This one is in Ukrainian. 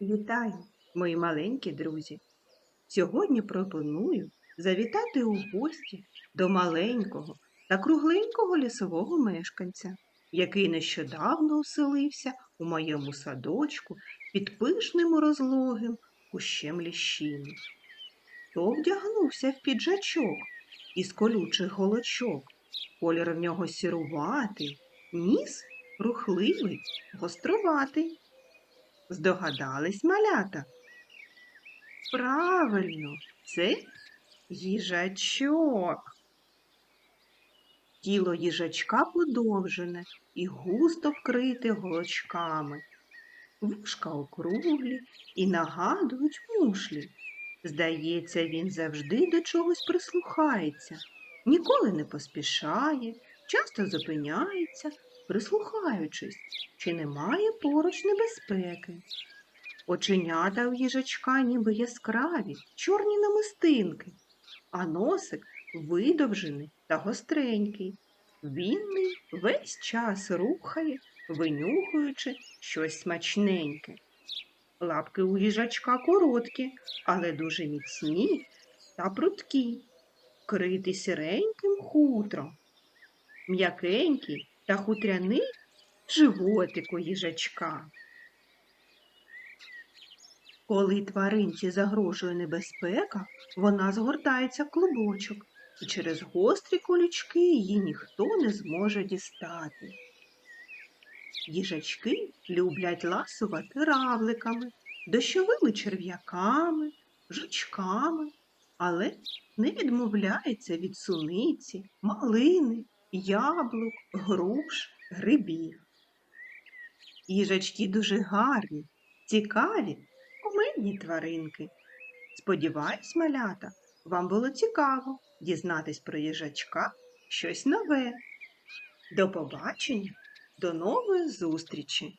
Вітаю, мої маленькі друзі! Сьогодні пропоную завітати у гості до маленького та кругленького лісового мешканця, який нещодавно оселився у моєму садочку під пишним розлогим кущем ліщини. То вдягнувся в піджачок із колючих голочок, колір в нього сіруватий, ніс рухливий, гоструватий. Здогадались малята? Правильно, це їжачок. Тіло їжачка подовжене і густо вкрите голочками. Вушка округлі і нагадують мушлі. Здається, він завжди до чогось прислухається, ніколи не поспішає, часто зупиняється, прислухаючись, чи немає поруч небезпеки. Оченята у їжачка ніби яскраві, чорні намистинки, а носик видовжений та гостренький. Вінний весь час рухає, винюхуючи щось смачненьке. Лапки у їжачка короткі, але дуже міцні та прудкі, вкриті сіреньким хутром. М'якенький та хутряний животик у їжачка. Коли тваринці загрожує небезпека, вона згортається в клубочок, і через гострі колючки її ніхто не зможе дістати. Їжачки люблять ласувати равликами, дощовими черв'яками, жучками, але не відмовляється від суниці, малини, яблук, груш, грибів. Їжачки дуже гарні, цікаві, умильні тваринки. Сподіваюсь, малята, вам було цікаво дізнатись про їжачка щось нове. До побачення, до нової зустрічі!